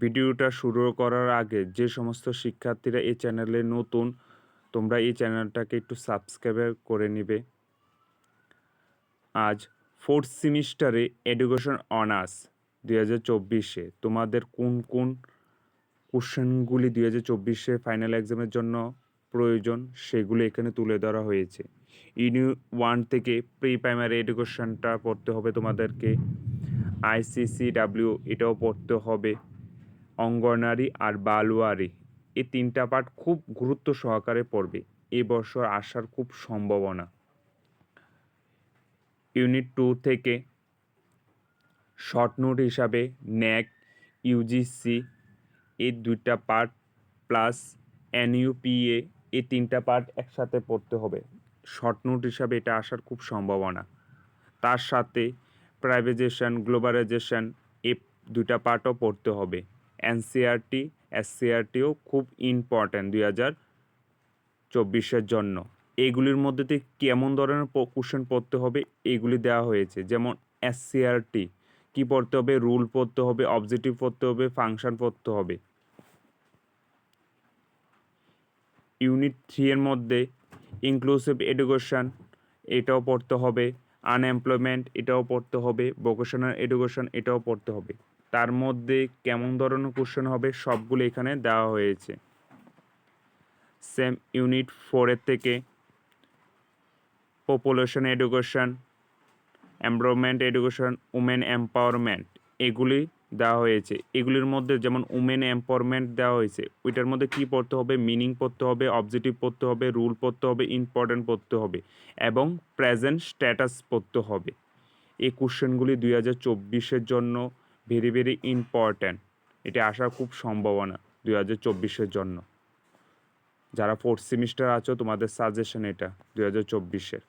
ভিডিওটা শুরু করার আগে যে সমস্ত শিক্ষার্থীরা এই চ্যানেলে নতুন, তোমরা এই চ্যানেলটাকে একটু সাবস্ক্রাইব করে নিবে। আজ ফোর্থ সেমিস্টারে এডুকেশন অনার্স দুই হাজার চব্বিশে। তোমাদের কোন কোন কোশ্চেনগুলি দুই হাজার চব্বিশে ফাইনাল এক্সামের জন্য প্রয়োজন, সেগুলো এখানে তুলে ধরা হয়েছে। ইউনি ওয়ান থেকে প্রি প্রাইমারি এডুকেশনটা পড়তে হবে তোমাদেরকে। আইসিসি ডাব্লিউ এটাও পড়তে হবে। অঙ্গনারী আর বালুয়ারি এই তিনটা পার্ট খুব গুরুত্ব সহকারে পড়বে। এ বছর আসার খুব সম্ভাবনা। ইউনিট টু থেকে শর্ট নোট হিসাবে ন্যাক ইউজিসি এই দুইটা পার্ট প্লাস এনইউপিএ এই তিনটা পার্ট একসাথে পড়তে হবে। শর্ট নোট হিসাবে এটা আসার খুব সম্ভাবনা। তার সাথে প্রাইভেটাইজেশন গ্লোবালাইজেশন এ দুইটা পার্টও পড়তে হবে। এনসিআরটি এসসিআরটিও খুব ইম্পর্ট্যান্ট দুই হাজার চব্বিশের জন্য। এইগুলির মধ্যে থেকে কেমন ধরনের কোশ্চেন পড়তে হবে? এইগুলি দেওয়া হয়েছে। যেমন এসসিআরটি কি পড়তে হবে? রুল পড়তে হবে অবজেক্টিভ পড়তে হবে ফাংশন পড়তে হবে। ইউনিট থ্রি এর মধ্যে ইনক্লুসিভ এডুকেশন এটাও পড়তে হবে। আনএমপ্লয়মেন্ট এটাও পড়তে হবে। ভোকেশনাল এডুকেশন এটাও পড়তে হবে। তার মধ্যে কেমন ধরনের কোশ্চেন হবে সবগুলো এখানে দেওয়া হয়েছে। সেম ইউনিট ফোরের থেকে population education employment education women empowerment এগুলি দেওয়া হয়েছে। এগুলির মধ্যে যেমন উমেন এম্পাওয়ারমেন্ট দেওয়া হয়েছে, ওইটার মধ্যে কী পড়তে হবে? মিনিং পড়তে হবে অবজেক্টিভ পড়তে হবে রুল পড়তে হবে ইম্পর্টেন্ট পড়তে হবে এবং প্রেজেন্ট স্ট্যাটাস পড়তে হবে। এই কোশ্চেনগুলি দুই হাজার চব্বিশের জন্য ভেরি ভেরি ইম্পর্ট্যান্ট এটা আসার খুব সম্ভাবনা দুই হাজার চব্বিশের জন্য। যারা ফোর্থ সেমিস্টার আছো, তোমাদের সাজেশন এটা, দুই হাজার চব্বিশের।